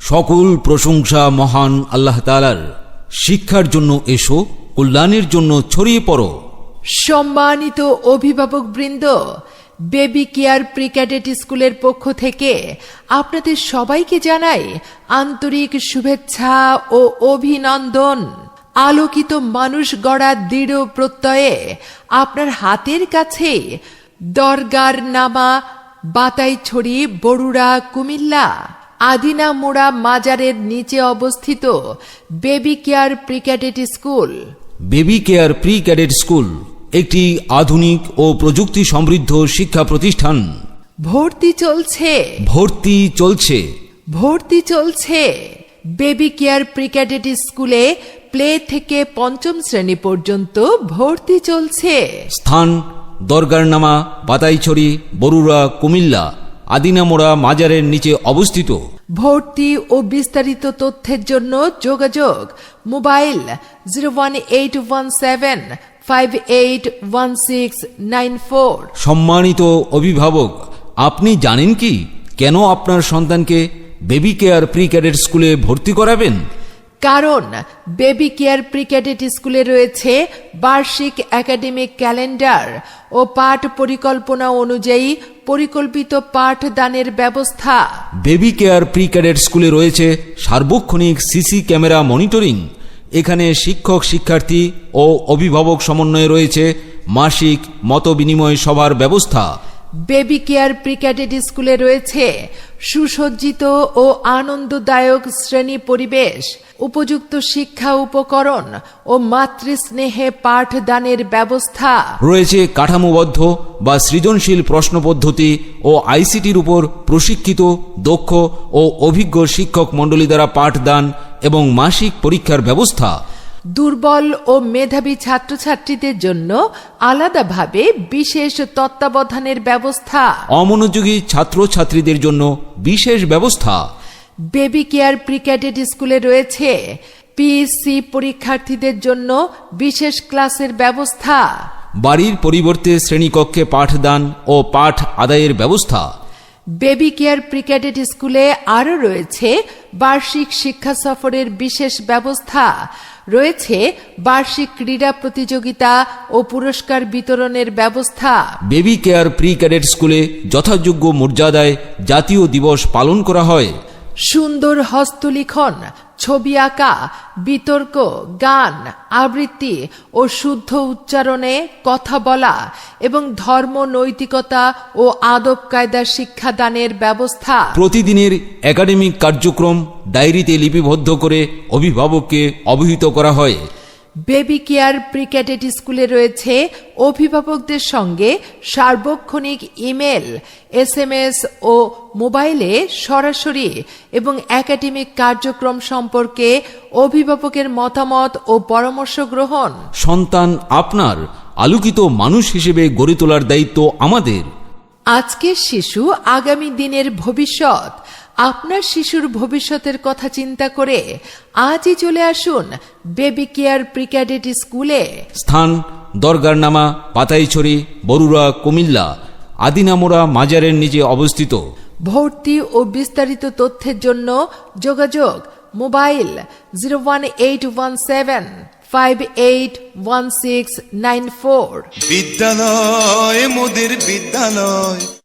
সকল প্রশংসা মহান আল্লাহ তালার শিক্ষার জন্য এসো, কল্যাণের জন্য ছড়িয়ে পড়ো। সম্মানিত অভিভাবক বৃন্দ, বেবি কেয়ার প্রি ক্যাডেট স্কুলের পক্ষ থেকে আপনাদের সবাইকে জানাই আন্তরিক শুভেচ্ছা ও অভিনন্দন। আলোকিত মানুষ গড়া দৃঢ় প্রত্যয়ে আপনার হাতের কাছে দরগার নামা বাতাইছড়ি বড়ুড়া কুমিল্লা। আদিনা মোড়া মাজারের নিচে অবস্থিত baby care pre cadet school. Baby care pre cadet school একটি আধুনিক ও প্রযুক্তি সমৃদ্ধ শিক্ষা প্রতিষ্ঠান। ভর্তি চলছে। ভর্তি চলছে। ভর্তি চলছে। বেবি কেয়ার প্রি ক্যাডেট স্কুলে প্লে থেকে পঞ্চম শ্রেণি পর্যন্ত ভর্তি চলছে। স্থান দরগারনামা বাতাইছড়ি বরুড়া কুমিল্লা আদিনামোড়া মাজারের নিচে অবস্থিত। ভর্তি ও বিস্তারিত তথ্যের জন্য যোগাযোগ mobile zero one eight one seven five eight one six nine four. সম্মানিত অভিভাবক আপনি জানেন কি? কেন আপনার সন্তানকে বেবি কেয়ার প্রি ক্যাডেট স্কুলে ভর্তি করাবেন? কারণ বেবি কেয়ার প্রি ক্যাডেট স্কুলে রয়েছে বার্ষিক একাডেমিক ক্যালেন্ডার ও পাঠ পরিকল্পনা অনুযায়ী পরিকল্পিত পাঠদানের ব্যবস্থা। বেবি কেয়ার প্রি ক্যাডেট স্কুলে রয়েছে সার্বক্ষণিক সিসি ক্যামেরা মনিটরিং। এখানে শিক্ষক, শিক্ষার্থী ও অভিভাবক সমন্বয়ে রয়েছে মাসিক মতবিনিময় সভার ব্যবস্থা। বেবি কেয়ার প্রি ক্যাডেট স্কুলে রয়েছে। সুসজ্জিত ও আনন্দদায়ক শ্রেণি পরিবেশ, উপযুক্ত শিক্ষা উপকরণ ও মাতৃস্নেহে পাঠদানের ব্যবস্থা। রয়েছে কাঠামোবদ্ধ বা সৃজনশীল প্রশ্ন পদ্ধতি ও আইসিটির উপর প্রশিক্ষিত, দক্ষ ও অভিজ্ঞ শিক্ষক মণ্ডলী দ্বারা পাঠদান এবং মাসিক পরীক্ষার ব্যবস্থা। দুর্বল ও মেধাবী ছাত্রছাত্রীদের জন্য আলাদাভাবে বিশেষ তত্ত্বাবধানের ব্যবস্থা। অমনোযোগী ছাত্রছাত্রীদের জন্য বিশেষ ব্যবস্থা। বেবি কেয়ার প্রি ক্যাডেট স্কুলে রয়েছে। পিএসসি পরীক্ষার্থীদের জন্য বিশেষ ক্লাসের ব্যবস্থা। বাড়ির পরিবর্তে শ্রেণীকক্ষে পাঠদান ও পাঠ আদায়ের ব্যবস্থা। বেবি কেয়ার প্রি ক্যাডেট স্কুলে আরও রয়েছে বার্ষিক শিক্ষা সফরের বিশেষ ব্যবস্থা। রয়েছে বার্ষিক ক্রীড়া প্রতিযোগিতা ও পুরস্কার বিতরণের ব্যবস্থা। বেবি কেয়ার প্রি ক্যাডেট স্কুলে যথাযোগ্য মর্যাদায় জাতীয় দিবস পালন করা হয়। সুন্দর হস্তলিখন ছবি আঁকা, বিতর্ক, গান, আবৃত্তি ও শুদ্ধ উচ্চারণে কথা বলা এবং ধর্ম, নৈতিকতা ও আদব কায়দা শিক্ষাদানের ব্যবস্থা। প্রতিদিনের একাডেমিক কার্যক্রম ডায়েরিতে লিপিবদ্ধ করে অভিভাবককে অবহিত করা হয়। বেবি কেয়ার প্রি ক্যাডেট স্কুলে রয়েছে অভিভাবকদের সঙ্গে সার্বক্ষণিক ইমেল এসএমএস ও মোবাইলে সরাসরি এবং একাডেমিক কার্যক্রম সম্পর্কে অভিভাবকের মতামত ও পরামর্শ গ্রহণ। সন্তান আপনার আলোকিত মানুষ হিসেবে গড়ে তোলার দায়িত্ব আমাদের। আজকের শিশু আগামী দিনের ভবিষ্যৎ। আপনার শিশুর ভবিষ্যতের কথা চিন্তা করে আজই চলে আসুন বেবি কেয়ার প্রি ক্যাডেট স্কুলে। স্থান দরগারনামা পাতাইছড়ি বরুড়া কুমিল্লা আদিনামোড়া মাজারের নিচে অবস্থিত। ভর্তি ও বিস্তারিত তথ্যের জন্য যোগাযোগ mobile zero one eight one seven five eight one six nine four. বিদ্যালয় মোদের বিদ্যালয়।